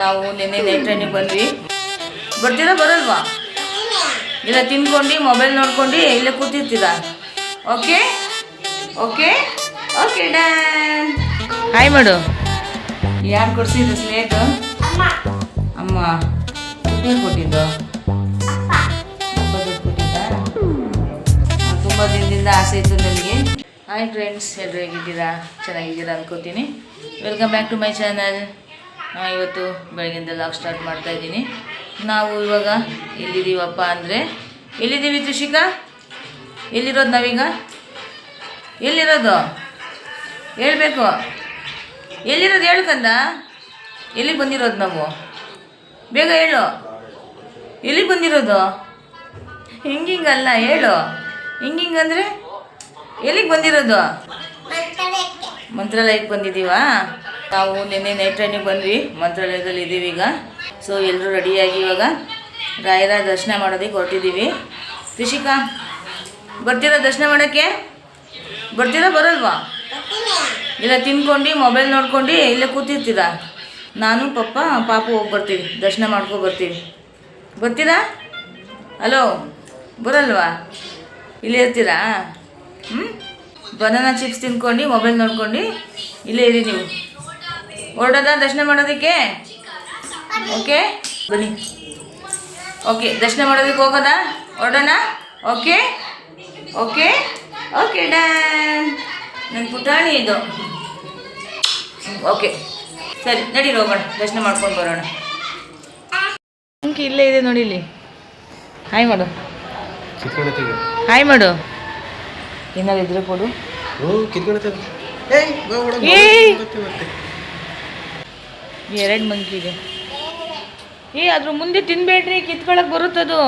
ನಾವು ನಿನ್ನೆ ನೈಟ್ ಟ್ರೈನಿಗೆ ಬಂದ್ವಿ. ಬರ್ತೀರಾ ಬರಲ್ವಾ? ಇಲ್ಲ ತಿನ್ಕೊಂಡು ಮೊಬೈಲ್ ನೋಡ್ಕೊಂಡು ಇಲ್ಲೇ ಕೂತಿರ್ತೀರಾ? Okay okay okay done hi ಮಾಡು. ಯಾರು ಕೊಡ್ಸಿದ್ರು ಸ್ಲೇಟ್ ಅಮ್ಮ. ದುಡ್ಡು ಕೊಟ್ಟಿದ್ದು. ಅಪ್ಪ ದುಡ್ಡು ಕೊಟ್ಟಿದ್ದಾ ತುಂಬ ದಿನದಿಂದ ಆಸೆ ಇತ್ತು ನನಗೆ. ಹಾಯ್ ಫ್ರೆಂಡ್ಸ್ ಎಲ್ಲರೂ ಹೇಗಿದ್ದೀರಾ? ಚೆನ್ನಾಗಿದ್ದೀರಾ ಅನ್ಕೋತೀನಿ. Welcome back to my channel ಇವತ್ತು ಬೆಳಗಿಂದ ಲಾಗ್ ಸ್ಟಾರ್ಟ್ ಮಾಡ್ತಾ ಇದ್ದೀನಿ. ನಾವು ಇವಾಗ ಎಲ್ಲಿದ್ದೀವಪ್ಪ ಅಂದರೆ, ಎಲ್ಲಿದ್ದೀವಿ ತ್ರಿಷಿಕಾ ಎಲ್ಲಿರೋದು ನಾವೀಗ? ಎಲ್ಲಿರೋದು? ಹೇಳ್ಬೇಕು. ಎಲ್ಲಿರೋದು ಹೇಳ್ಕಂದ ಎಲ್ಲಿಗೆ ಬಂದಿರೋದು ನಾವು? ಬೇಗ ಹೇಳು. ಎಲ್ಲಿಗೆ ಬಂದಿರೋದು? ಹಿಂಗಿಂಗಲ್ಲ, ಹೇಳು. ಹಿಂಗಿಂಗಂದ್ರೆ ಎಲ್ಲಿಗೆ ಬಂದಿರೋದು? ಮಂತ್ರಾಲಯಕ್ಕೆ ಬಂದಿದ್ದೀವಾ? ನಾವು ನಿನ್ನೆ ನೈಟ್ ಟ್ರೈನಿಗೆ ಬಂದ್ವಿ, ಮಂತ್ರಾಲಯದಲ್ಲಿ ಇದ್ದೀವಿ ಈಗ. ಸೊ ಎಲ್ಲರೂ ರೆಡಿಯಾಗಿ ಇವಾಗ ರಾಯರ ದರ್ಶನ ಮಾಡೋದಕ್ಕೆ ಹೊರಟಿದ್ದೀವಿ. ತ್ರಿಷಿಕಾ, ಬರ್ತೀರಾ ದರ್ಶನ ಮಾಡೋಕ್ಕೆ? ಬರ್ತೀರಾ, ಬರಲ್ವಾ? ಇಲ್ಲ, ತಿನ್ಕೊಂಡು ಮೊಬೈಲ್ ನೋಡ್ಕೊಂಡು ಇಲ್ಲೇ ಕೂತಿರ್ತೀರಾ? ನಾನು, ಪಪ್ಪ, ಪಾಪ ಹೋಗಿ ಬರ್ತೀವಿ, ದರ್ಶನ ಮಾಡ್ಕೊ ಬರ್ತೀವಿ. ಬರ್ತೀರಾ? ಹಲೋ ಬರಲ್ವಾ? ಇಲ್ಲೇ ಇರ್ತೀರಾ? ಹ್ಞೂ ಬನಾನಾ ಚಿಪ್ಸ್ ತಿನ್ಕೊಂಡು ಮೊಬೈಲ್ ನೋಡ್ಕೊಂಡು ಇಲ್ಲೇ ಇರಿ ನೀವು. ಹೊರಡೋದ? ದರ್ಶನ ಮಾಡೋದಕ್ಕೆ? ಓಕೆ. ಬನ್ನಿ. ಓಕೆ ದರ್ಶನ ಮಾಡೋದಕ್ಕೆ ಹೋಗೋದಾ? ಹೊರಡೋಣ? ಓಕೆ. ಓಕೆ. Okay done. ನನ್ನ ಪುಟಾಣಿ ಇದು. ಓಕೆ. ಸರಿ ನಡೀರಿ ಹೋಗೋಣ. ದರ್ಶನ ಮಾಡ್ಕೊಂಡು ಬರೋಣ. ಅಂಕಿ ಇಲ್ಲೇ ಇದೆ ನೋಡಿ ಇಲ್ಲಿ. ಹಾಯ್ ಮಾಡು. ಹಾಯ್ ಮಾಡು. ಏನಾದ್ರು ಇದ್ರೆ ಕೊಡು. ಏಯ್ ಬಾ ಹೊಡ ಏಯ್! ಮತ್ತೆ ಮತ್ತೆ ಎರಡು ಮಂಕಿ ಇದೆ. ಏ ಅದ್ರ ಮುಂದೆ ತಿನ್ಬೇಡ್ರಿ ಕಿತ್ಕೊಳಕ್ ಬರುತ್ತದು.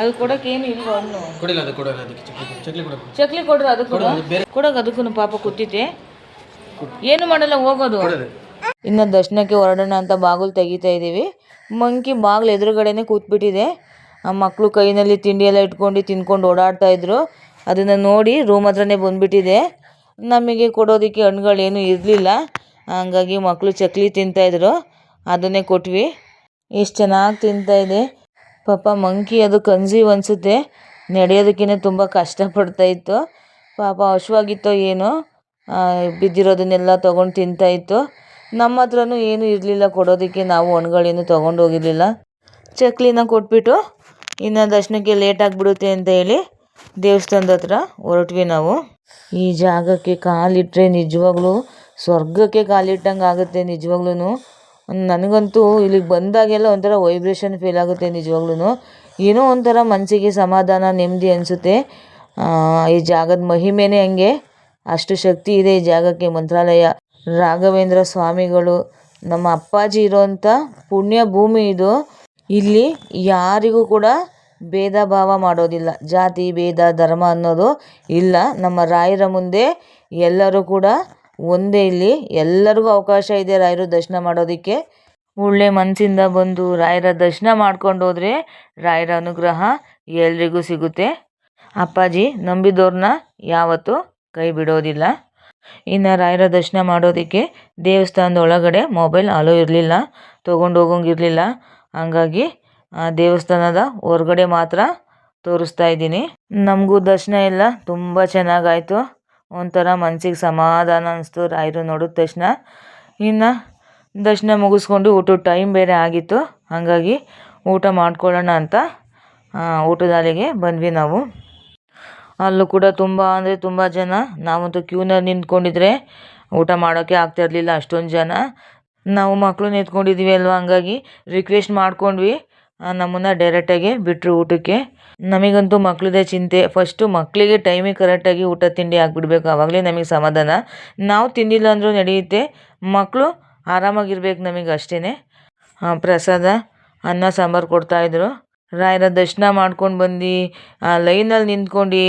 ಅದು ಕೊಡಕ್ಕೆ ಏನು ಇಲ್ವ ಹಣ್ಣು ಕೊಡಿಲ್ಲ ಅದು ಕೊಡಲ್ಲ ಅದಕ್ಕೆ ಚಕ್ಲಿ ಕೊಡೋದು ಚಕ್ಲಿ ಕೊಡ್ರಿ ಅದು ಕೊಡೋ ಕೊಡೋಕೆ ಅದಕ್ಕೂ ಪಾಪ ಕೂತಿದ್ದೆ. ಏನು ಮಾಡಲ್ಲ ಹೋಗೋದು. ಇನ್ನು ದರ್ಶನಕ್ಕೆ ಹೊರಡೋಣ ಅಂತ ಬಾಗಿಲು ತೆಗಿತಾ ಇದ್ದೀವಿ. ಮಂಕಿ ಬಾಗಿಲು ಎದುರುಗಡೆನೆ ಕೂತ್ಬಿಟ್ಟಿದೆ. ಆ ಮಕ್ಕಳು ಕೈನಲ್ಲಿ ತಿಂಡಿ ಎಲ್ಲ ಇಟ್ಕೊಂಡು ತಿನ್ಕೊಂಡು ಓಡಾಡ್ತಾ ಇದ್ರು. ಅದನ್ನು ನೋಡಿ ರೂಮ್ ಹತ್ರನೇ ಬಂದ್ಬಿಟ್ಟಿದೆ. ನಮಗೆ ಕೊಡೋದಕ್ಕೆ ಹಣ್ಣುಗಳೇನು ಇರಲಿಲ್ಲ. ಹಂಗಾಗಿ ಮಕ್ಕಳು ಚಕ್ಲಿ ತಿಂತಾಯಿದ್ರು ಅದನ್ನೇ ಕೊಟ್ವಿ. ಎಷ್ಟು ಚೆನ್ನಾಗಿ ತಿಂತಾ ಇದೆ. ಪಾಪ ಮಂಕಿ ಅದು ಕನ್ಸೀವ್ ಅನಿಸುತ್ತೆ. ನಡೆಯೋದಕ್ಕೇ ತುಂಬ ಕಷ್ಟಪಡ್ತಾಯಿತ್ತು ಪಾಪ ಹಶ್ವಾಗಿತ್ತೋ ಏನೋ ಬಿದ್ದಿರೋದನ್ನೆಲ್ಲ ತೊಗೊಂಡು ತಿಂತಾ ಇತ್ತು. ನಮ್ಮ ಹತ್ರನೂ ಏನೂ ಇರಲಿಲ್ಲ ಕೊಡೋದಕ್ಕೆ. ನಾವು ಹಣ್ಗಳೇನು ತೊಗೊಂಡು ಹೋಗಿರಲಿಲ್ಲ. ಚಕ್ಲಿನ ಕೊಟ್ಬಿಟ್ಟು ಇನ್ನು ದರ್ಶನಕ್ಕೆ ಲೇಟ್ ಆಗಿಬಿಡುತ್ತೆ ಅಂತ ಹೇಳಿ ದೇವಸ್ಥಾನದ ಹತ್ರ ಹೊರಟ್ವಿ ನಾವು. ಈ ಜಾಗಕ್ಕೆ ಕಾಲಿಟ್ಟರೆ ನಿಜವಾಗ್ಲೂ ಸ್ವರ್ಗಕ್ಕೆ ಕಾಲಿಟ್ಟಂಗೆ ಆಗುತ್ತೆ ನಿಜವಾಗ್ಲೂ ನನಗಂತೂ ಇಲ್ಲಿಗೆ ಬಂದಾಗೆಲ್ಲ ಒಂಥರ ವೈಬ್ರೇಷನ್ ಫೀಲ್ ಆಗುತ್ತೆ ನಿಜವಾಗ್ಲೂ ಏನೋ ಒಂಥರ ಮನಸ್ಸಿಗೆ ಸಮಾಧಾನ, ನೆಮ್ಮದಿ ಅನಿಸುತ್ತೆ. ಈ ಜಾಗದ ಮಹಿಮೆನೇ ಹಂಗೆ. ಅಷ್ಟು ಶಕ್ತಿ ಇದೆ ಈ ಜಾಗಕ್ಕೆ ಮಂತ್ರಾಲಯ. ರಾಘವೇಂದ್ರ ಸ್ವಾಮಿಗಳು, ನಮ್ಮ ಅಪ್ಪಾಜಿ ಇರೋವಂಥ ಪುಣ್ಯ ಭೂಮಿ ಇದು. ಇಲ್ಲಿ ಯಾರಿಗೂ ಕೂಡ ಭೇದ ಭಾವ ಮಾಡೋದಿಲ್ಲ. ಜಾತಿ, ಭೇದ, ಧರ್ಮ ಅನ್ನೋದು ಇಲ್ಲ. ನಮ್ಮ ರಾಯರ ಮುಂದೆ ಎಲ್ಲರೂ ಕೂಡ ಒಂದೇ ಇಲ್ಲಿ. ಎಲ್ಲರಿಗೂ ಅವಕಾಶ ಇದೆ ರಾಯರ ದರ್ಶನ ಮಾಡೋದಕ್ಕೆ. ಒಳ್ಳೆ ಮನಸ್ಸಿಂದ ಬಂದು ರಾಯರ ದರ್ಶನ ಮಾಡ್ಕೊಂಡು ಹೋದರೆ ರಾಯರ ಅನುಗ್ರಹ ಎಲ್ರಿಗೂ ಸಿಗುತ್ತೆ. ಅಪ್ಪಾಜಿ ನಂಬಿದವ್ರನ್ನ ಯಾವತ್ತೂ ಕೈ ಬಿಡೋದಿಲ್ಲ. ಇನ್ನು ರಾಯರ ದರ್ಶನ ಮಾಡೋದಕ್ಕೆ ದೇವಸ್ಥಾನದ ಒಳಗಡೆ ಮೊಬೈಲ್ ಅಲೋ ಇರಲಿಲ್ಲ, ತೊಗೊಂಡು ಹೋಗೋಂಗಿರಲಿಲ್ಲ. ಹಂಗಾಗಿ ದೇವಸ್ಥಾನದ ಹೊರಗಡೆ ಮಾತ್ರ ತೋರಿಸ್ತಾ ಇದ್ದೀನಿ. ನಮಗೂ ದರ್ಶನ ಎಲ್ಲ ತುಂಬ ಚೆನ್ನಾಗಾಯಿತು. ಒಂಥರ ಮನ್ಸಿಗೆ ಸಮಾಧಾನ ಅನ್ನಿಸ್ತು ರಾಯರು ನೋಡಿದ ತಕ್ಷಣ ಇನ್ನು ದರ್ಶನ ಮುಗಿಸ್ಕೊಂಡು ಊಟದ ಟೈಮ್ ಬೇರೆ ಆಗಿತ್ತು. ಹಾಗಾಗಿ ಊಟ ಮಾಡ್ಕೊಳ್ಳೋಣ ಅಂತ ಊಟದ ಅಲೆಗೆ ಬಂದ್ವಿ ನಾವು. ಅಲ್ಲೂ ಕೂಡ ತುಂಬ ಅಂದರೆ ತುಂಬ ಜನ, ನಾವಂತೂ ಕ್ಯೂನಲ್ಲಿ ನಿಂತ್ಕೊಂಡಿದ್ರೆ ಊಟ ಮಾಡೋಕ್ಕೆ ಆಗ್ತಾ ಇರಲಿಲ್ಲ ಅಷ್ಟೊಂದು ಜನ. ನಾವು ಮಕ್ಕಳು ನಿಂತ್ಕೊಂಡಿದ್ದೀವಿ ಅಲ್ವಾ, ಹಂಗಾಗಿ ರಿಕ್ವೆಸ್ಟ್ ಮಾಡ್ಕೊಂಡ್ವಿ. ನಮ್ಮನ್ನು ಡೈರೆಕ್ಟಾಗಿ ಬಿಟ್ಟರು ಊಟಕ್ಕೆ. ನಮಗಂತೂ ಮಕ್ಕಳದೇ ಚಿಂತೆ. ಫಸ್ಟು ಮಕ್ಕಳಿಗೆ ಟೈಮಿಗೆ ಕರೆಕ್ಟಾಗಿ ಊಟ, ತಿಂಡಿ ಹಾಕ್ಬಿಡ್ಬೇಕು ಆವಾಗಲೇ ನಮಗೆ ಸಮಾಧಾನ. ನಾವು ತಿಂದಿಲ್ಲ ಅಂದರೂ ನಡೆಯುತ್ತೆ. ಮಕ್ಕಳು ಆರಾಮಾಗಿರ್ಬೇಕು ನಮಗೆ ಅಷ್ಟೇ ಪ್ರಸಾದ, ಅನ್ನ, ಸಾಂಬಾರು ಕೊಡ್ತಾಯಿದ್ರು ರಾಯರ ದರ್ಶನ ಮಾಡ್ಕೊಂಡು ಬಂದು ಲೈನಲ್ಲಿ ನಿಂತ್ಕೊಂಡು,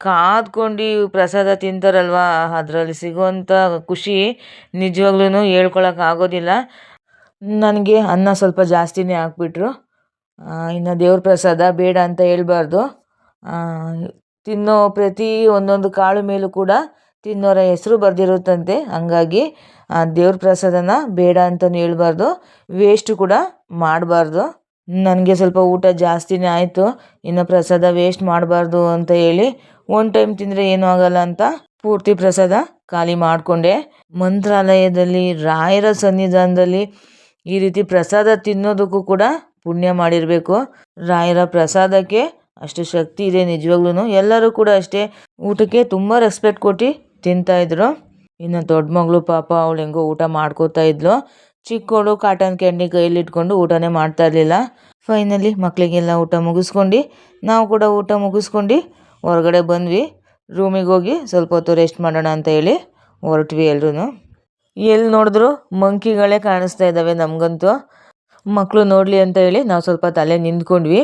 ಕಾದ್ಕೊಂಡು ಪ್ರಸಾದ ತಿಂತಾರಲ್ವ? ಅದರಲ್ಲಿ ಸಿಗುವಂಥ ಖುಷಿ ನಿಜವಾಗ್ಲೂ ಹೇಳ್ಕೊಳಕ್ಕೆ ಆಗೋದಿಲ್ಲ. ನನಗೆ ಅನ್ನ ಸ್ವಲ್ಪ ಜಾಸ್ತಿನೇ ಹಾಕ್ಬಿಟ್ರು. ಇನ್ನು ದೇವ್ರ ಪ್ರಸಾದ ಬೇಡ ಅಂತ ಹೇಳ್ಬಾರ್ದು. ತಿನ್ನೋ ಪ್ರತಿ ಒಂದೊಂದು ಕಾಳು ಮೇಲೂ ಕೂಡ ತಿನ್ನೋರ ಹೆಸರು ಬರೆದಿರುತ್ತಂತೆ. ಹಂಗಾಗಿ ದೇವ್ರ ಪ್ರಸಾದನ ಬೇಡ ಅಂತಲೂ ಹೇಳ್ಬಾರ್ದು. ವೇಸ್ಟ್ ಕೂಡ ಮಾಡಬಾರ್ದು. ನನಗೆ ಸ್ವಲ್ಪ ಊಟ ಜಾಸ್ತಿನೇ ಆಯಿತು. ಇನ್ನು ಪ್ರಸಾದ ವೇಸ್ಟ್ ಮಾಡಬಾರ್ದು ಅಂತ ಹೇಳಿ ಒನ್ ಟೈಮ್ ತಿಂದರೆ ಏನೂ ಆಗಲ್ಲ ಅಂತ ಪೂರ್ತಿ ಪ್ರಸಾದ ಖಾಲಿ ಮಾಡಿಕೊಂಡೆ. ಮಂತ್ರಾಲಯದಲ್ಲಿ, ರಾಯರ ಸನ್ನಿಧಾನದಲ್ಲಿ ಈ ರೀತಿ ಪ್ರಸಾದ ತಿನ್ನೋದಕ್ಕೂ ಕೂಡ ಪುಣ್ಯ ಮಾಡಿರಬೇಕು. ರಾಯರ ಪ್ರಸಾದಕ್ಕೆ ಅಷ್ಟು ಶಕ್ತಿ ಇದೆ ನಿಜವಾಗ್ಲೂ ಎಲ್ಲರೂ ಕೂಡ ಅಷ್ಟೇ ಊಟಕ್ಕೆ ತುಂಬ ರೆಸ್ಪೆಕ್ಟ್ ಕೊಟ್ಟು ತಿಂತಾಯಿದ್ರು ಇನ್ನು ದೊಡ್ಡ ಮಗಳು ಪಾಪ ಅವಳು ಹೆಂಗೋ ಊಟ ಮಾಡ್ಕೋತಾ ಇದ್ಲು. ಚಿಕ್ಕವಳು ಕಾಟನ್ ಕ್ಯಾಂಡಿ ಕೈಯಲ್ಲಿ ಇಟ್ಕೊಂಡು ಊಟನೇ ಮಾಡ್ತಾ ಇರಲಿಲ್ಲ. ಫೈನಲಿ ಮಕ್ಕಳಿಗೆಲ್ಲ ಊಟ ಮುಗಿಸ್ಕೊಂಡು ನಾವು ಕೂಡ ಊಟ ಮುಗಿಸ್ಕೊಂಡು ಹೊರಗಡೆ ಬಂದ್ವಿ. ರೂಮಿಗೆ ಹೋಗಿ ಸ್ವಲ್ಪ ಹೊತ್ತು ರೆಸ್ಟ್ ಮಾಡೋಣ ಅಂತ ಹೇಳಿ ಹೊರಟ್ವಿ ಎಲ್ಲರೂ ಎಲ್ಲಿ ನೋಡಿದ್ರು ಮಂಕಿಗಳೇ ಕಾಣಿಸ್ತಾ ಇದ್ದಾವೆ ನಮಗಂತೂ. ಮಕ್ಕಳು ನೋಡಲಿ ಅಂತ ಹೇಳಿ ನಾವು ಸ್ವಲ್ಪ ತಲೆ ನಿಂತ್ಕೊಂಡ್ವಿ.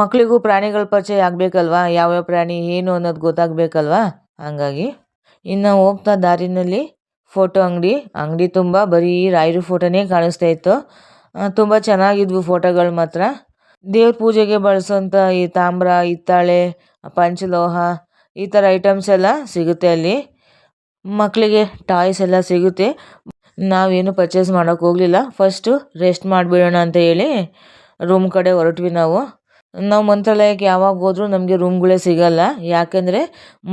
ಮಕ್ಕಳಿಗೂ ಪ್ರಾಣಿಗಳ ಪರಿಚಯ ಆಗಬೇಕಲ್ವಾ? ಯಾವ್ಯಾವ ಪ್ರಾಣಿ, ಏನು ಅನ್ನೋದು ಗೊತ್ತಾಗಬೇಕಲ್ವಾ? ಹಾಗಾಗಿ ಇನ್ನು ಹೋಗ್ತಾ ದಾರಿನಲ್ಲಿ ಫೋಟೋ ಅಂಗಡಿ. ಅಂಗಡಿ ತುಂಬ ಬರೀ ರಾಯರು ಫೋಟೋನೇ ಕಾಣಿಸ್ತಾ ಇತ್ತು. ತುಂಬ ಚೆನ್ನಾಗಿದ್ವು ಫೋಟೋಗಳು ಮಾತ್ರ. ದೇವ್ರ ಪೂಜೆಗೆ ಬಳಸೋಂಥ ಈ ತಾಮ್ರ, ಹಿತ್ತಾಳೆ, ಪಂಚಲೋಹ, ಈ ಥರ ಐಟಮ್ಸ್ ಎಲ್ಲ ಸಿಗುತ್ತೆ ಅಲ್ಲಿ. ಮಕ್ಕಳಿಗೆ ಟಾಯ್ಸ್ ಎಲ್ಲ ಸಿಗುತ್ತೆ. ನಾವೇನು ಪರ್ಚೇಸ್ ಮಾಡೋಕ್ಕೆ ಹೋಗಲಿಲ್ಲ. ಫಸ್ಟು ರೆಸ್ಟ್ ಮಾಡಿಬಿಡೋಣ ಅಂತ ಹೇಳಿ ರೂಮ್ ಕಡೆ ಹೊರಟ್ವಿ ನಾವು. ನಾವು ಮಂತ್ರಾಲಯಕ್ಕೆ ಯಾವಾಗ ಹೋದರೂ ನಮಗೆ ರೂಮ್ಗಳೇ ಸಿಗಲ್ಲ. ಯಾಕೆಂದರೆ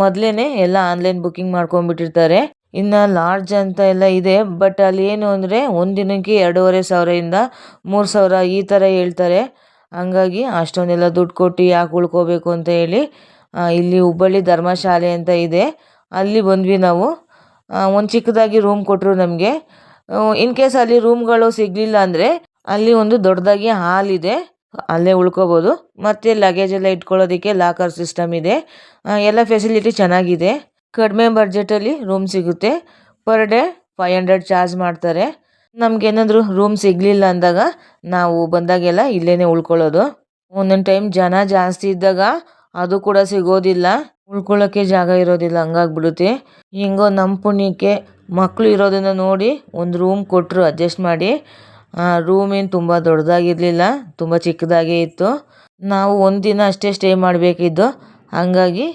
ಮೊದಲೇ ಎಲ್ಲ ಆನ್ಲೈನ್ ಬುಕ್ಕಿಂಗ್ ಮಾಡ್ಕೊಂಡ್ಬಿಟ್ಟಿರ್ತಾರೆ. ಇನ್ನು ಲಾಡ್ಜ್ ಅಂತ ಎಲ್ಲ ಇದೆ ಬಟ್ ಅಲ್ಲಿ ಏನು ಅಂದರೆ ಒಂದು ದಿನಕ್ಕೆ ಎರಡೂವರೆ ಸಾವಿರದಿಂದ ಮೂರು ಸಾವಿರ ಈ ಥರ ಹೇಳ್ತಾರೆ. ಹಂಗಾಗಿ ಅಷ್ಟೊಂದೆಲ್ಲ ದುಡ್ಡು ಕೊಟ್ಟು ಯಾಕೆ ಉಳ್ಕೋಬೇಕು ಅಂತ ಹೇಳಿ ಇಲ್ಲಿ ಹುಬ್ಬಳ್ಳಿ ಧರ್ಮಶಾಲೆ ಅಂತ ಇದೆ. ಅಲ್ಲಿ ಬಂದ್ವಿ ನಾವು. ಒಂದು ಚಿಕ್ಕದಾಗಿ ರೂಮ್ ಕೊಟ್ಟರು ನಮಗೆ. ಇನ್ ಕೇಸ್ ಅಲ್ಲಿ ರೂಮ್ಗಳು ಸಿಗಲಿಲ್ಲ ಅಂದರೆ ಅಲ್ಲಿ ಒಂದು ದೊಡ್ಡದಾಗಿ ಹಾಲ್ ಇದೆ. ಅಲ್ಲೇ ಉಳ್ಕೋಬೋದು. ಮತ್ತು ಲಗೇಜ್ ಎಲ್ಲ ಇಟ್ಕೊಳ್ಳೋದಕ್ಕೆ ಲಾಕರ್ ಸಿಸ್ಟಮ್ ಇದೆ. ಎಲ್ಲ ಫೆಸಿಲಿಟಿ ಚೆನ್ನಾಗಿದೆ. ಕಡಿಮೆ ಬಡ್ಜೆಟಲ್ಲಿ ರೂಮ್ ಸಿಗುತ್ತೆ. Per day five hundred charge ಮಾಡ್ತಾರೆ. ನಮಗೇನಾದರೂ ರೂಮ್ ಸಿಗಲಿಲ್ಲ ಅಂದಾಗ ನಾವು ಬಂದಾಗೆಲ್ಲ ಇಲ್ಲೇ ಉಳ್ಕೊಳ್ಳೋದು. ಒಂದೊಂದು ಟೈಮ್ ಜನ ಜಾಸ್ತಿ ಇದ್ದಾಗ ಅದು ಕೂಡ ಸಿಗೋದಿಲ್ಲ. ಉಳ್ಕೊಳ್ಳೋಕ್ಕೆ ಜಾಗ ಇರೋದಿಲ್ಲ. ಹಂಗಾಗ್ಬಿಡುತ್ತೆ. ಹೆಂಗೋ ನಮ್ಮ ಪುಣ್ಯಕ್ಕೆ ಮಕ್ಕಳು ಇರೋದನ್ನು ನೋಡಿ ಒಂದು ರೂಮ್ ಕೊಟ್ಟರು ಅಡ್ಜಸ್ಟ್ ಮಾಡಿ. ರೂಮ್ ಏನು ತುಂಬ ದೊಡ್ಡದಾಗಿರಲಿಲ್ಲ ತುಂಬ ಚಿಕ್ಕದಾಗೇ ಇತ್ತು. ನಾವು ಒಂದು ದಿನ ಅಷ್ಟೇ ಸ್ಟೇ ಮಾಡಬೇಕಿದ್ದು ಹಂಗಾಗಿ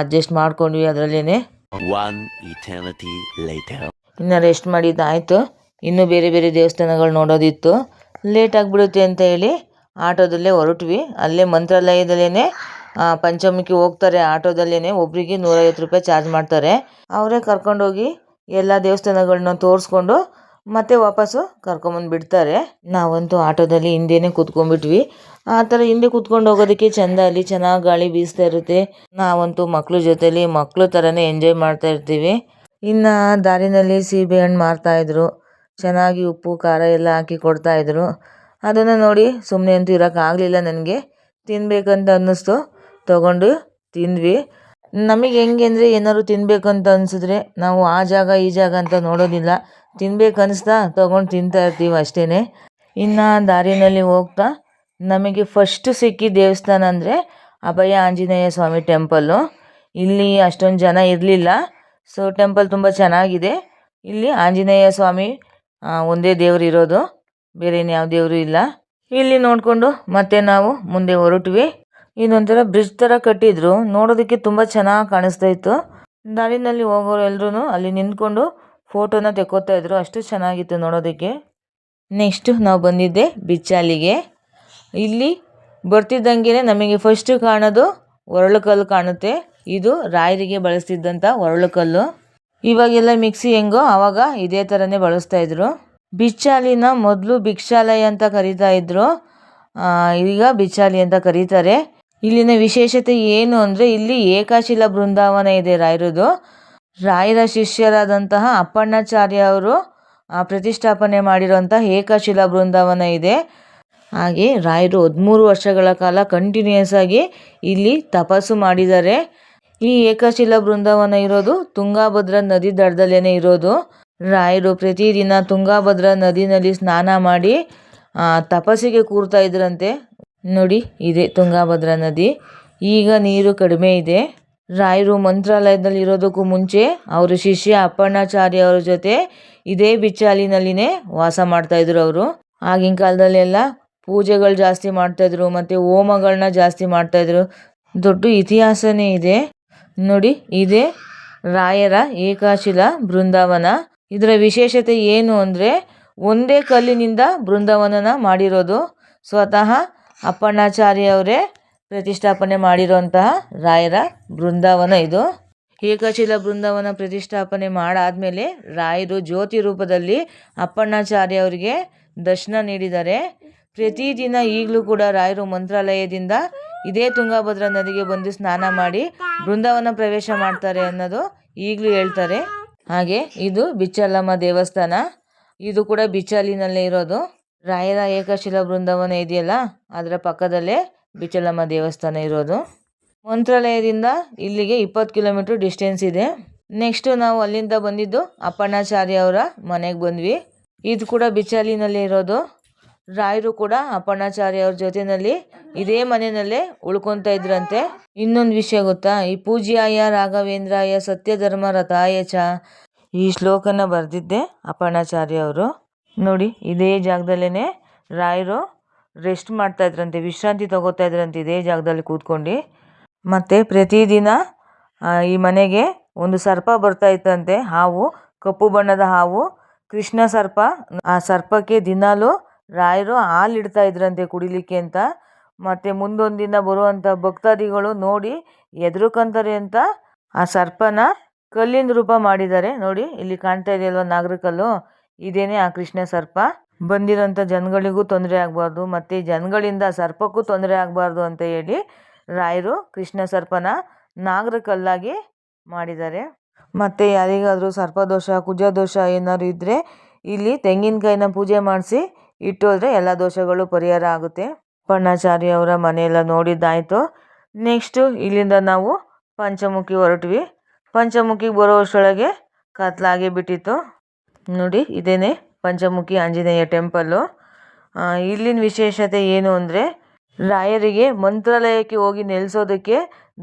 ಅಡ್ಜಸ್ಟ್ ಮಾಡ್ಕೊಂಡ್ವಿ ಅದರಲ್ಲೇ. ಇನ್ನು ರೆಸ್ಟ್ ಮಾಡಿದ್ದಾಯಿತು. ಇನ್ನೂ ಬೇರೆ ಬೇರೆ ದೇವಸ್ಥಾನಗಳು ನೋಡೋದಿತ್ತು. ಲೇಟ್ ಆಗಿಬಿಡುತ್ತೆ ಅಂತ ಹೇಳಿ ಆಟೋದಲ್ಲೇ ಹೊರಟ್ವಿ. ಅಲ್ಲೇ ಮಂತ್ರಾಲಯದಲ್ಲೇ ಪಂಚಮುಖಿ ಹೋಗ್ತಾರೆ ಆಟೋದಲ್ಲೇನೆ ಒಬ್ಬರಿಗೆ ನೂರೈವತ್ತು ರೂಪಾಯಿ ಚಾರ್ಜ್ ಮಾಡ್ತಾರೆ. ಅವರೇ ಕರ್ಕೊಂಡೋಗಿ ಎಲ್ಲ ದೇವಸ್ಥಾನಗಳನ್ನ ತೋರಿಸ್ಕೊಂಡು ಮತ್ತೆ ವಾಪಸ್ಸು ಕರ್ಕೊಂಬಂದು ಬಿಡ್ತಾರೆ. ನಾವಂತೂ ಆಟೋದಲ್ಲಿ ಹಿಂದೆನೇ ಕೂತ್ಕೊಂಡ್ಬಿಟ್ವಿ. ಆ ಥರ ಹಿಂದೆ ಕೂತ್ಕೊಂಡು ಹೋಗೋದಕ್ಕೆ ಚೆಂದ, ಅಲ್ಲಿ ಚೆನ್ನಾಗಿ ಗಾಳಿ ಬೀಸ್ತಾ ಇರುತ್ತೆ. ನಾವಂತೂ ಮಕ್ಕಳ ಜೊತೆಲಿ ಮಕ್ಕಳು ಥರನೇ ಎಂಜಾಯ್ ಮಾಡ್ತಾ ಇರ್ತೀವಿ. ಇನ್ನು ದಾರಿನಲ್ಲಿ ಸೀಬೆಹಣ್ಣು ಮಾರ್ತಾಯಿದ್ರು ಚೆನ್ನಾಗಿ ಉಪ್ಪು, ಖಾರ ಎಲ್ಲ ಹಾಕಿ ಕೊಡ್ತಾಯಿದ್ರು ಅದನ್ನು ನೋಡಿ ಸುಮ್ಮನೆ ಅಂತೂ ಇರೋಕ್ಕಾಗಲಿಲ್ಲ ನನಗೆ. ತಿನ್ನಬೇಕಂತ ಅನ್ನಿಸ್ತು. ತೊಗೊಂಡು ತಿಂದ್ವಿ. ನಮಗೆ ಹೆಂಗೆ ಅಂದರೆ ಏನಾದ್ರು ಅಂತ ಅನಿಸಿದ್ರೆ ನಾವು ಆ ಜಾಗ, ಈ ಜಾಗ ಅಂತ ನೋಡೋದಿಲ್ಲ. ತಿನ್ಬೇಕು ಅನಿಸ್ತಾ ತೊಗೊಂಡು ತಿಂತಾ ಇರ್ತೀವಿ ಅಷ್ಟೇ ಇನ್ನು ದಾರಿನಲ್ಲಿ ಹೋಗ್ತಾ ನಮಗೆ ಫಸ್ಟ್ ಸಿಕ್ಕಿ ದೇವಸ್ಥಾನ ಅಂದರೆ ಅಭಯ ಆಂಜನೇಯ ಸ್ವಾಮಿ ಟೆಂಪಲ್ಲು ಇಲ್ಲಿ ಅಷ್ಟೊಂದು ಜನ ಇರಲಿಲ್ಲ. ಸೊ ಟೆಂಪಲ್ ತುಂಬ ಚೆನ್ನಾಗಿದೆ. ಇಲ್ಲಿ ಆಂಜನೇಯ ಸ್ವಾಮಿ ಒಂದೇ ದೇವರು ಇರೋದು. ಬೇರೆ ಇನ್ಯಾವ ದೇವರು ಇಲ್ಲ. ಇಲ್ಲಿ ನೋಡಿಕೊಂಡು ಮತ್ತೆ ನಾವು ಮುಂದೆ ಹೊರಟ್ವಿ. ಇದೊಂಥರ ಬ್ರಿಡ್ಜ್ ತರ ಕಟ್ಟಿದ್ರು. ನೋಡೋದಕ್ಕೆ ತುಂಬಾ ಚೆನ್ನಾಗಿ ಕಾಣಿಸ್ತಾ ಇತ್ತು. ದಾರಿನಲ್ಲಿ ಹೋಗೋರು ಎಲ್ಲರೂ ಅಲ್ಲಿ ನಿಂತ್ಕೊಂಡು ಫೋಟೋನ ತೆಕ್ಕೋತಾ ಇದ್ರು. ಅಷ್ಟು ಚೆನ್ನಾಗಿತ್ತು ನೋಡೋದಕ್ಕೆ. ನೆಕ್ಸ್ಟ್ ನಾವು ಬಂದಿದ್ದೆ ಬಿಚ್ಚಾಲಿಗೆ. ಇಲ್ಲಿ ಬರ್ತಿದ್ದಂಗೆ ನಮಗೆ ಫಸ್ಟ್ ಕಾಣೋದು ಒರಳುಕಲ್ಲು ಕಾಣುತ್ತೆ. ಇದು ರಾಯರಿಗೆ ಬಳಸ್ತಿದ್ದಂಥ ಒರಳುಕಲ್ಲು. ಇವಾಗೆಲ್ಲ ಮಿಕ್ಸಿ ಹೆಂಗೋ ಆವಾಗ ಇದೇ ಥರನೇ ಬಳಸ್ತಾ ಇದ್ರು. ಬಿಚ್ಚಾಲಿನ ಮೊದಲು ಭಿಕ್ಷಾಲಯ ಅಂತ ಕರೀತಾ ಇದ್ರು. ಈಗ ಬಿಚ್ಚಾಲಿ ಅಂತ ಕರೀತಾರೆ. ಇಲ್ಲಿನ ವಿಶೇಷತೆ ಏನು ಅಂದರೆ ಇಲ್ಲಿ ಏಕಶಿಲಾ ಬೃಂದಾವನ ಇದೆ ರಾಯರದು. ರಾಯರ ಶಿಷ್ಯರಾದಂತಹ ಅಪ್ಪಣ್ಣಾಚಾರ್ಯ ಅವರು ಪ್ರತಿಷ್ಠಾಪನೆ ಮಾಡಿರುವಂಥ ಏಕಶಿಲಾ ಬೃಂದಾವನ ಇದೆ. ಹಾಗೆ ರಾಯರು ಹದಿಮೂರು ವರ್ಷಗಳ ಕಾಲ ಕಂಟಿನ್ಯೂಯಸ್ ಆಗಿ ಇಲ್ಲಿ ತಪಸ್ಸು ಮಾಡಿದ್ದಾರೆ ಈ ಏಕಶಿಲಾ ಬೃಂದಾವನ ಇರೋದು ತುಂಗಾಭದ್ರಾ ನದಿ ದಡದಲ್ಲೇ ಇರೋದು. ರಾಯರು ಪ್ರತಿದಿನ ತುಂಗಾಭದ್ರಾ ನದಿನಲ್ಲಿ ಸ್ನಾನ ಮಾಡಿ ತಪಸ್ಸಿಗೆ ಕೂರ್ತಾ ಇದ್ರಂತೆ. ನೋಡಿ, ಇದೆ ತುಂಗಾಭದ್ರಾ ನದಿ. ಈಗ ನೀರು ಕಡಿಮೆ ಇದೆ. ರಾಯರು ಮಂತ್ರಾಲಯದಲ್ಲಿ ಇರೋದಕ್ಕೂ ಮುಂಚೆ ಅವರ ಶಿಷ್ಯ ಅಪ್ಪಣ್ಣಾಚಾರ್ಯ ಅವರ ಜೊತೆ ಇದೇ ಬಿಚ್ಚಾಲಿನಲ್ಲಿನೇ ವಾಸ ಮಾಡ್ತಾ ಇದ್ರು ಅವರು. ಆಗಿನ ಕಾಲದಲ್ಲೆಲ್ಲ ಪೂಜೆಗಳು ಜಾಸ್ತಿ ಮಾಡ್ತಾ ಇದ್ರು, ಮತ್ತೆ ಹೋಮಗಳನ್ನ ಜಾಸ್ತಿ ಮಾಡ್ತಾ ಇದ್ರು. ದೊಡ್ಡ ಇತಿಹಾಸನೇ ಇದೆ. ನೋಡಿ, ಇದೆ ರಾಯರ ಏಕಾಶಿಲ ಬೃಂದಾವನ. ಇದರ ವಿಶೇಷತೆ ಏನು ಅಂದರೆ, ಒಂದೇ ಕಲ್ಲಿನಿಂದ ಬೃಂದಾವನನ ಮಾಡಿರೋದು. ಸ್ವತಃ ಅಪ್ಪಣ್ಣಾಚಾರ್ಯ ಅವರೇ, ಪ್ರತಿಷ್ಠಾಪನೆ ಮಾಡಿರುವಂತಹ ರಾಯರ ಬೃಂದಾವನ ಇದು. ಏಕಶಿಲ ಬೃಂದಾವನ ಪ್ರತಿಷ್ಠಾಪನೆ ಮಾಡಾದ್ಮೇಲೆ ರಾಯರು ಜ್ಯೋತಿ ರೂಪದಲ್ಲಿ ಅಪ್ಪಣ್ಣಾಚಾರ್ಯ ಅವರಿಗೆ ದರ್ಶನ ನೀಡಿದ್ದಾರೆ ಪ್ರತಿದಿನ ಈಗಲೂ ಕೂಡ ರಾಯರು ಮಂತ್ರಾಲಯದಿಂದ ಇದೇ ತುಂಗಭದ್ರಾ ನದಿಗೆ ಬಂದು ಸ್ನಾನ ಮಾಡಿ ಬೃಂದಾವನ ಪ್ರವೇಶ ಮಾಡ್ತಾರೆ ಅನ್ನೋದು ಈಗಲೂ ಹೇಳ್ತಾರೆ. ಹಾಗೆ ಇದು ಬಿಚ್ಚಲಮ್ಮ ದೇವಸ್ಥಾನ. ಇದು ಕೂಡ ಬಿಚ್ಚಲಿನಲ್ಲೇ ಇರೋದು. ರಾಯರ ಏಕಶಿಲ ಬೃಂದಾವನ ಇದೆಯಲ್ಲ? ಅದರ ಪಕ್ಕದಲ್ಲೇ ಬಿಚಲಮ್ಮ ದೇವಸ್ಥಾನ ಇರೋದು. ಮಂತ್ರಾಲಯದಿಂದ ಇಲ್ಲಿಗೆ ಇಪ್ಪತ್ತು ಕಿಲೋಮೀಟ್ರ್ ಡಿಸ್ಟೆನ್ಸ್ ಇದೆ. ನೆಕ್ಸ್ಟು ನಾವು ಅಲ್ಲಿಂದ ಬಂದಿದ್ದು ಅಪ್ಪಣ್ಣಾಚಾರ್ಯ ಅವರ ಮನೆಗೆ ಬಂದ್ವಿ. ಇದು ಕೂಡ ಬಿಚಾಲಿನಲ್ಲಿ ಇರೋದು. ರಾಯರು ಕೂಡ ಅಪ್ಪಣ್ಣಾಚಾರ್ಯ ಅವ್ರ ಜೊತೆಯಲ್ಲಿ ಇದೇ ಮನೆಯಲ್ಲೇ ಉಳ್ಕೊತಾ ಇದ್ರಂತೆ. ಇನ್ನೊಂದು ವಿಷಯ ಗೊತ್ತಾ? ಈ ಪೂಜ್ಯಾಯ ರಾಘವೇಂದ್ರಾಯ ಸತ್ಯಧರ್ಮ ರಥಾಯ ಚ ಈ ಶ್ಲೋಕನ ಬರೆದಿದ್ದೆ ಅಪ್ಪಣ್ಣಾಚಾರ್ಯ ಅವರು. ನೋಡಿ, ಇದೇ ಜಾಗದಲ್ಲೇ ರಾಯರು ರೆಸ್ಟ್ ಮಾಡ್ತಾ ಇದ್ರಂತೆ, ವಿಶ್ರಾಂತಿ ತಗೋತಾ ಇದ್ರಂತೆ ಇದೇ ಜಾಗದಲ್ಲಿ ಕೂತ್ಕೊಂಡು. ಮತ್ತು ಪ್ರತಿದಿನ ಈ ಮನೆಗೆ ಒಂದು ಸರ್ಪ ಬರ್ತಾ ಇತ್ತಂತೆ, ಹಾವು, ಕಪ್ಪು ಬಣ್ಣದ ಹಾವು, ಕೃಷ್ಣ ಸರ್ಪ. ಆ ಸರ್ಪಕ್ಕೆ ದಿನಾಲೂ ರಾಯರು ಹಾಲು ಇಡ್ತಾ ಇದ್ರಂತೆ ಕುಡಿಲಿಕ್ಕೆ ಅಂತ. ಮತ್ತು ದಿನ ಬರುವಂಥ ಭಕ್ತಾದಿಗಳು ನೋಡಿ ಎದುರುಕಂತಾರೆ ಅಂತ ಆ ಸರ್ಪನ ಕಲ್ಲಿನ ರೂಪ ಮಾಡಿದ್ದಾರೆ. ನೋಡಿ, ಇಲ್ಲಿ ಕಾಣ್ತಾ ಇದೆಯಲ್ವ ನಾಗರಕಲ್ಲು? ಇದೇನೆ ಆ ಕೃಷ್ಣ ಸರ್ಪ? ಬಂದಿರೋಂಥ ಜನಗಳಿಗೂ ತೊಂದರೆ ಆಗಬಾರ್ದು, ಮತ್ತು ಜನಗಳಿಂದ ಸರ್ಪಕ್ಕೂ ತೊಂದರೆ ಆಗಬಾರ್ದು ಅಂತ ಹೇಳಿ ರಾಯರು ಕೃಷ್ಣ ಸರ್ಪನ ನಾಗರ ಕಲ್ಲಾಗಿ ಮಾಡಿದ್ದಾರೆ. ಮತ್ತು ಯಾರಿಗಾದರೂ ಸರ್ಪದೋಷ ಕುಜದೋಷ ಏನಾದ್ರು ಇದ್ದರೆ ಇಲ್ಲಿ ತೆಂಗಿನಕಾಯಿನ ಪೂಜೆ ಮಾಡಿಸಿ ಇಟ್ಟೋದ್ರೆ ಎಲ್ಲ ದೋಷಗಳು ಪರಿಹಾರ ಆಗುತ್ತೆ. ಪಣ್ಣಾಚಾರ್ಯ ಅವರ ಮನೆಯೆಲ್ಲ ನೋಡಿದ್ದಾಯಿತು. ನೆಕ್ಸ್ಟು ಇಲ್ಲಿಂದ ನಾವು ಪಂಚಮುಖಿ ಹೊರಟ್ವಿ. ಪಂಚಮುಖಿಗೆ ಬರೋ ಅಷ್ಟರೊಳಗೆ ಕತ್ಲಾಗಿ ಬಿಟ್ಟಿತ್ತು. ನೋಡಿ, ಇದೇನೆ ಪಂಚಮುಖಿ ಆಂಜನೇಯ ಟೆಂಪಲ್ಲು ಇಲ್ಲಿನ ವಿಶೇಷತೆ ಏನು ಅಂದರೆ, ರಾಯರಿಗೆ ಮಂತ್ರಾಲಯಕ್ಕೆ ಹೋಗಿ ನೆಲೆಸೋದಕ್ಕೆ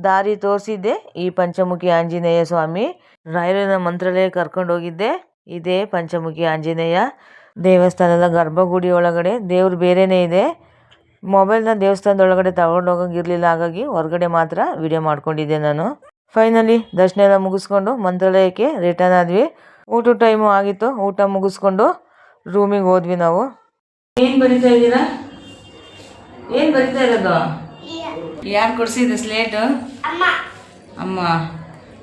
ದಾರಿ ತೋರಿಸಿದ್ದೆ ಈ ಪಂಚಮುಖಿ ಆಂಜನೇಯ ಸ್ವಾಮಿ. ರಾಯರನ್ನ ಮಂತ್ರಾಲಯಕ್ಕೆ ಕರ್ಕೊಂಡು ಹೋಗಿದ್ದೆ, ಇದೇ ಪಂಚಮುಖಿ ಆಂಜನೇಯ. ದೇವಸ್ಥಾನದ ಗರ್ಭಗುಡಿ ಒಳಗಡೆ ದೇವ್ರು ಬೇರೆಯೇ ಇದೆ. ಮೊಬೈಲ್ನ ದೇವಸ್ಥಾನದ ಒಳಗಡೆ ತಗೊಂಡು ಹೋಗಂಗಿರಲಿಲ್ಲ, ಹಾಗಾಗಿ ಹೊರಗಡೆ ಮಾತ್ರ ವಿಡಿಯೋ ಮಾಡ್ಕೊಂಡಿದ್ದೆ ನಾನು. ಫೈನಲಿ ದರ್ಶನ ಎಲ್ಲ ಮುಗಿಸ್ಕೊಂಡು ಮಂತ್ರಾಲಯಕ್ಕೆ ರಿಟರ್ನ್ ಆದ್ವಿ. ಊಟ ಟೈಮು ಆಗಿತ್ತು ಊಟ ಮುಗಿಸ್ಕೊಂಡು ರೂಮಿಗೆ ಹೋದ್ವಿ ನಾವು. ಏನು ಬರಿತಾ ಇದ್ದೀರಾ? ಏನು ಬರಿತಾ ಇರೋದು? ಯಾರು ಕೊಡ್ಸಿದ್ದು ಸ್ಲೇಟು ಅಮ್ಮ.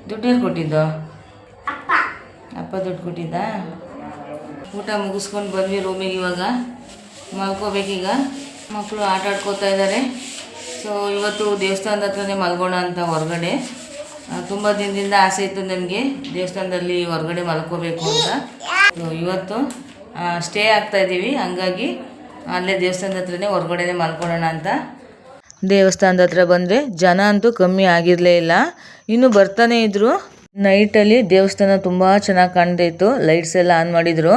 ದುಡ್ಡು ಯಾರು ಕೊಟ್ಟಿದ್ದು? ಅಪ್ಪ. ದುಡ್ಡು ಕೊಟ್ಟಿದ್ದ? ಊಟ ಮುಗಿಸ್ಕೊಂಡು ಬಂದ್ವಿ ರೂಮಿಗೆ ಇವಾಗ. ಮಲ್ಕೋಬೇಕೀಗ ಮಕ್ಕಳು ಆಟ ಆಡ್ಕೋತಾ ಇದ್ದಾರೆ ಸೊ ಇವತ್ತು ದೇವಸ್ಥಾನದ ಹತ್ರನೇ ಮಲ್ಗೋಣ ಅಂತ ಹೊರಗಡೆ. ತುಂಬ ದಿನದಿಂದ ಆಸೆ ಇತ್ತು ನನಗೆ ದೇವಸ್ಥಾನದಲ್ಲಿ ಹೊರಗಡೆ ಮಲ್ಕೋಬೇಕು ಅಂತ. ಇವತ್ತು ಸ್ಟೇ ಆಗ್ತಾ ಇದ್ದೀವಿ. ಹಂಗಾಗಿ ಅಲ್ಲೇ ದೇವಸ್ಥಾನದ ಹತ್ರನೇ ಹೊರಗಡೆನೆ ಮಲ್ಕೊಳ್ಳೋಣ ಅಂತ. ದೇವಸ್ಥಾನದ ಹತ್ರ ಬಂದರೆ ಜನ ಅಂತೂ ಕಮ್ಮಿ ಆಗಿರಲೇ ಇಲ್ಲ. ಇನ್ನು ಬರ್ತಾನೆ ಇದ್ದರು ನೈಟಲ್ಲಿ ದೇವಸ್ಥಾನ ತುಂಬ ಚೆನ್ನಾಗಿ ಕಾಣ್ತಾಯಿತ್ತು ಲೈಟ್ಸ್ ಎಲ್ಲ ಆನ್ ಮಾಡಿದ್ರು.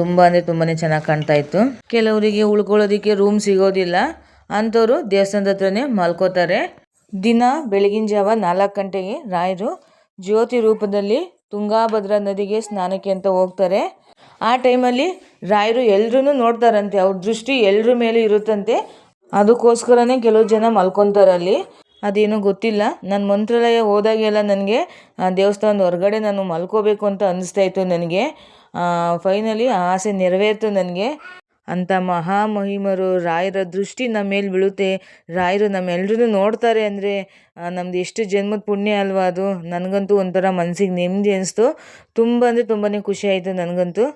ತುಂಬ ಅಂದರೆ ತುಂಬಾ ಚೆನ್ನಾಗಿ ಕಾಣ್ತಾ ಇತ್ತು. ಕೆಲವರಿಗೆ ಉಳ್ಕೊಳ್ಳೋದಕ್ಕೆ ರೂಮ್ ಸಿಗೋದಿಲ್ಲ. ಅಂಥವ್ರು ದೇವಸ್ಥಾನದ ಹತ್ರನೇ ಮಲ್ಕೋತಾರೆ. ದಿನ ಬೆಳಗಿನ ಜಾವ ನಾಲ್ಕು ಗಂಟೆಗೆ ರಾಯರು ಜ್ಯೋತಿ ರೂಪದಲ್ಲಿ ತುಂಗಾಭದ್ರಾ ನದಿಗೆ ಸ್ನಾನಕ್ಕೆ ಅಂತ ಹೋಗ್ತಾರೆ. ಆ ಟೈಮಲ್ಲಿ ರಾಯರು ಎಲ್ಲರೂ ನೋಡ್ತಾರಂತೆ, ಅವ್ರ ದೃಷ್ಟಿ ಎಲ್ಲರ ಮೇಲೆ ಇರುತ್ತಂತೆ. ಅದಕ್ಕೋಸ್ಕರನೇ ಕೆಲವು ಜನ ಮಲ್ಕೊತಾರೆ ಅಲ್ಲಿ. ಅದೇನೋ ಗೊತ್ತಿಲ್ಲ. ನಾನು ಮಂತ್ರಾಲಯ ಹೋದಾಗೆಲ್ಲ ನನಗೆ ದೇವಸ್ಥಾನದ ಹೊರಗಡೆ ನಾನು ಮಲ್ಕೋಬೇಕು ಅಂತ ಅನ್ನಿಸ್ತಾ ಇತ್ತು ನನಗೆ. ಫೈನಲಿ ಆ ಆಸೆ ನೆರವೇರ್ತು ನನಗೆ. ಅಂಥ ಮಹಾಮಹಿಮರು ರಾಯರ ದೃಷ್ಟಿ ನಮ್ಮ ಮೇಲೆ ಬೀಳುತ್ತೆ. ರಾಯರು ನಮ್ಮೆಲ್ಲರೂ ನೋಡ್ತಾರೆ ಅಂದರೆ ನಮ್ದು ಎಷ್ಟು ಜನ್ಮದ ಪುಣ್ಯ ಅಲ್ವಾ ಅದು? ನನಗಂತೂ ಒಂಥರ ಮನಸ್ಸಿಗೆ ನೆಮ್ಮದಿ ಅನಿಸ್ತು. ತುಂಬ ಅಂದರೆ ತುಂಬಾ ಖುಷಿ ಆಯಿತು ನನಗಂತೂ.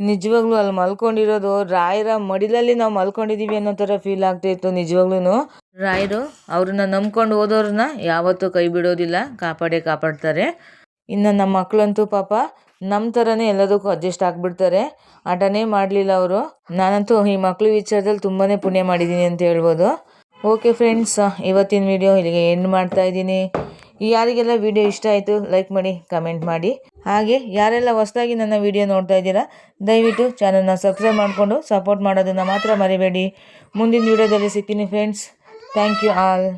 ನಿಜವಾಗ್ಲೂ ಅಲ್ಲಿ ಮಲ್ಕೊಂಡಿರೋದು ರಾಯರ ಮಡಿಲಲ್ಲಿ ನಾವು ಮಲ್ಕೊಂಡಿದ್ದೀವಿ ಅನ್ನೋ ಥರ ಫೀಲ್ ಆಗ್ತಾಯಿತ್ತು ನಿಜವಾಗ್ಲೂ ರಾಯರು ಅವ್ರನ್ನ ನಂಬ್ಕೊಂಡು ಹೋದವ್ರನ್ನ ಯಾವತ್ತೂ ಕೈ ಬಿಡೋದಿಲ್ಲ, ಕಾಪಾಡೇ ಕಾಪಾಡ್ತಾರೆ. ಇನ್ನು ನಮ್ಮ ಮಕ್ಕಳಂತೂ ಪಾಪ ನಮ್ಮ ಥರನೇ ಎಲ್ಲದಕ್ಕೂ ಅಡ್ಜಸ್ಟ್ ಆಗಿಬಿಡ್ತಾರೆ. ಆಟನೇ ಮಾಡಲಿಲ್ಲ ಅವರು. ನಾನಂತೂ ಈ ಮಕ್ಳ ವಿಚಾರದಲ್ಲಿ ತುಂಬಾ ಪುಣ್ಯ ಮಾಡಿದ್ದೀನಿ ಅಂತ ಹೇಳ್ಬೋದು. ಓಕೆ ಫ್ರೆಂಡ್ಸ್ ಇವತ್ತಿನ ವಿಡಿಯೋ ಇಲ್ಲಿಗೆ ಎಂಡ್ ಮಾಡ್ತಾ ಇದ್ದೀನಿ. ಯಾರಿಗೆಲ್ಲ ವಿಡಿಯೋ ಇಷ್ಟ ಆಯಿತು ಲೈಕ್ ಮಾಡಿ ಕಮೆಂಟ್ ಮಾಡಿ. ಹಾಗೆ ಯಾರೆಲ್ಲ ಹೊಸದಾಗಿ ನನ್ನ ವಿಡಿಯೋ ನೋಡ್ತಾ ಇದ್ದೀರಾ, ದಯವಿಟ್ಟು ಚಾನಲ್ನ ಸಬ್ಸ್ಕ್ರೈಬ್ ಮಾಡಿಕೊಂಡು ಸಪೋರ್ಟ್ ಮಾಡೋದನ್ನು ಮಾತ್ರ ಮರಿಬೇಡಿ. ಮುಂದಿನ ವಿಡಿಯೋದಲ್ಲಿ ಸಿಗ್ತೀನಿ ಫ್ರೆಂಡ್ಸ್ ಥ್ಯಾಂಕ್ ಯು ಆಲ್